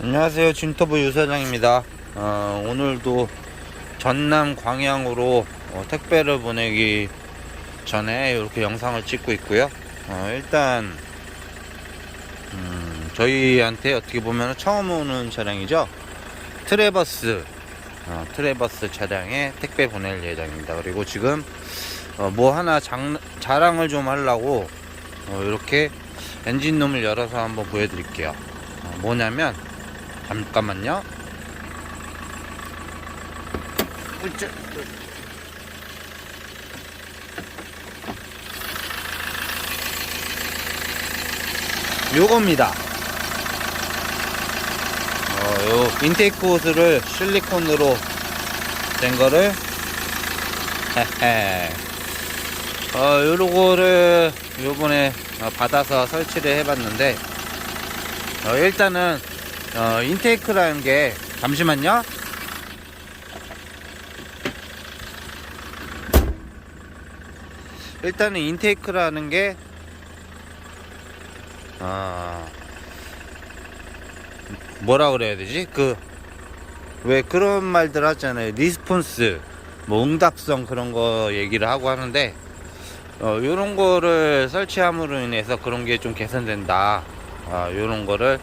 안녕하세요. 진터브 유사장입니다. 어, 오늘도 전남 광양으로 어, 택배를 보내기 전에 이렇게 영상을 찍고 있고요. 어, 일단 음, 저희한테 어떻게 보면 처음 오는 차량이죠? 트레버스. 어, 트레버스 차량에 택배 보낼 예정입니다. 그리고 지금 어, 뭐 하나 장, 자랑을 좀 하려고 어, 이렇게 엔진룸을 열어서 한번 보여드릴게요 어, 뭐냐면 잠깐만요. 으쌰. 요겁니다. 어, 요 인테이크 호스를 실리콘으로 된 거를 헤헤. 어, 요거를 요번에 어, 받아서 설치를 해봤는데 어, 일단은 어, 인테이크라는 게 잠시만요. 일단은 인테이크라는 게 아, 뭐라 그래야 되지? 그 왜 그런 말들 하잖아요. 리스폰스, 뭐 응답성 그런 거 얘기를 하고 하는데 어, 요런 거를 설치함으로 인해서 그런 게 좀 개선된다. 아, 요런 거를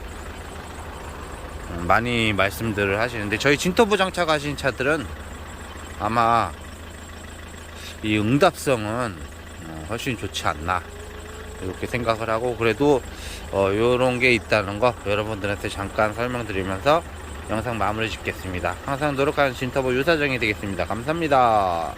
음, 많이 말씀들을 하시는데 저희 진터부 장착하신 차들은 아마 이 응답성은 어, 훨씬 좋지 않나 이렇게 생각을 하고 그래도 어, 요런 게 있다는 거 여러분들한테 잠깐 설명드리면서 영상 마무리 짓겠습니다. 항상 노력하는 진터부 유사정이 되겠습니다. 감사합니다.